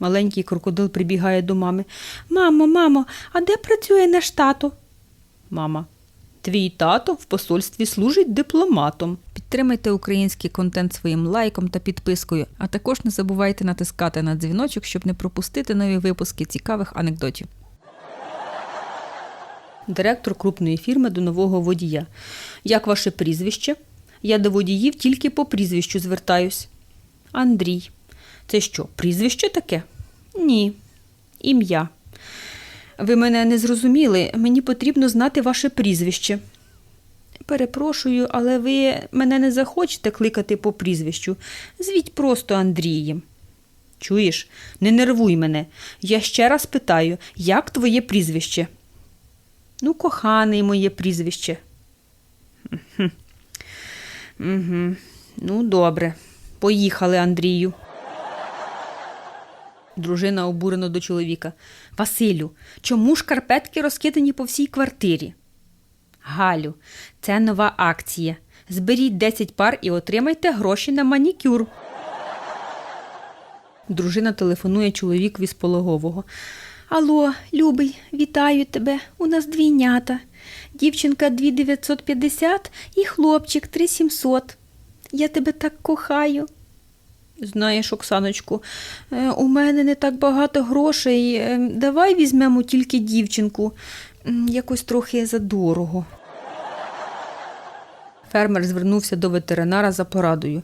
Маленький крокодил прибігає до мами. Мамо, мамо, а де працює наш тато? Мама. Твій тато в посольстві служить дипломатом. Підтримайте український контент своїм лайком та підпискою, а також не забувайте натискати на дзвіночок, щоб не пропустити нові випуски цікавих анекдотів. Директор крупної фірми до нового водія. Як ваше прізвище? Я до водіїв тільки по прізвищу звертаюсь. Андрій. Це що, прізвище таке? Ні. Ім'я. Ви мене не зрозуміли. Мені потрібно знати ваше прізвище. Перепрошую, але ви мене не захочете кликати по прізвищу. Звіть просто Андрієм. Чуєш, не нервуй мене. Я ще раз питаю, як твоє прізвище? Ну, коханий моє прізвище. Угу. Ну, добре. Поїхали, Андрію. Дружина обурено до чоловіка. Василю, чому шкарпетки розкидані по всій квартирі? Галю, це нова акція. Зберіть 10 пар і отримайте гроші на манікюр. Дружина телефонує чоловікові з пологового. Алло, любий, вітаю тебе. У нас двійнята. Дівчинка 2950 і хлопчик 3700. Я тебе так кохаю. Знаєш, Оксаночку, е, у мене не так багато грошей. Е, Давай візьмемо тільки дівчинку. Якось трохи задорого. Фермер звернувся до ветеринара за порадою.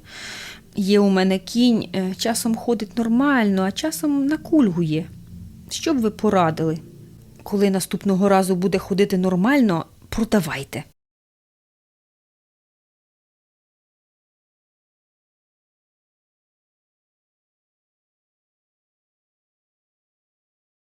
Є у мене кінь, е, часом ходить нормально, а часом накульгує. Що б ви порадили? Коли наступного разу буде ходити нормально, продавайте.